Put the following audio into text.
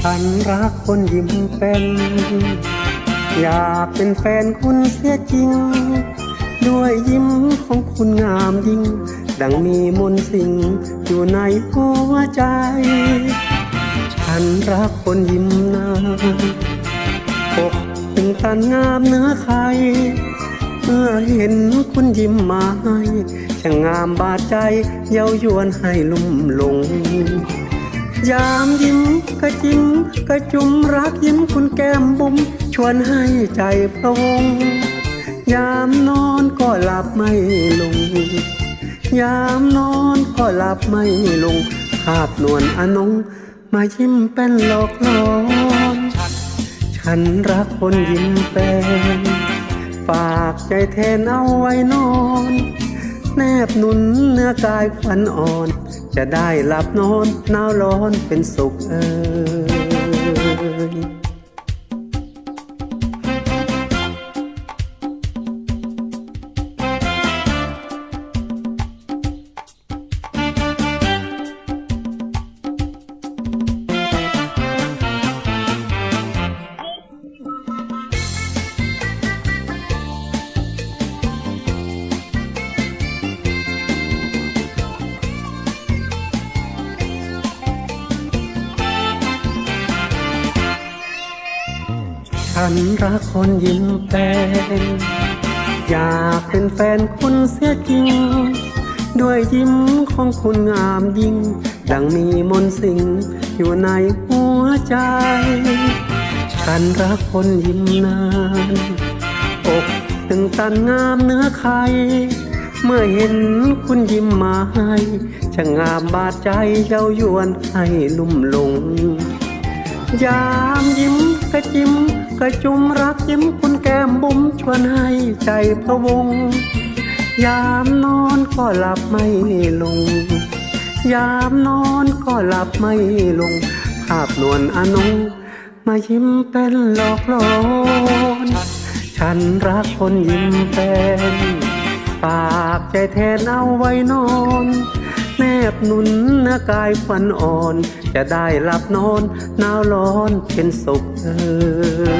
ฉันรักคนยิ้มเป็น อยากเป็นแฟนคุณเสียจริง ด้วยยิ้มของคุณงามยิ่ง ดังมีมนต์สิ่งอยู่ในหัวใจ ฉันรักคนยิ้มนาปกถึงตันงามเนื้อใคร เมื่อเห็นคุณยิ้มมาให้ช่างงามบาดใจเย้ายวนให้ลุ่มหลง ยามยิ้มกระจิ้มกระจุมรักยิ้มคุณแก้มบุ๋มชวนให้ใจพะวง ยามนอนก็หลับไม่ลง ยามนอนก็หลับไม่ลงภาพนวลอนงมายิ้มเป็นหลอกหลอนฉันรักคนยิ้มเป็นฝากใจแทนเอาไว้นอน แนบหนุนเนื้อกายควันอ่อน จะได้หลับนอนหนาวร้อนเป็นสุขเอ่ย ฉันรักคนยิ้มเป็นอยากเป็นแฟนคุณเสียจริง ด้วยยิ้มของคุณงามยิ่ง ดังมีมนสิงอยู่ในหัวใจ ฉันรักคนยิ้มนานอกถึงตันงามเนื้อใคร เมื่อเห็นคุณยิ้มมาให้ช่างงามบาดใจเย้ายวนให้ลุ่มหลง ยามยิ้มกระจิ้มกระจุมรักยิ้มคุณแก้มบุ๋มชวนให้ใจพะวง ยามนอนก็หลับไม่ลง ยามนอนก็หลับไม่ลง ภาพนวลอนงมายิ้มเป็นหลอกหลอนฉันรักคนยิ้มเป็น ปากใจแทนเอาไว้นอน บหนุนหน้ากายฝันอ่อน จะได้หลับนอนหนาวร้อนเป็นสุขเออ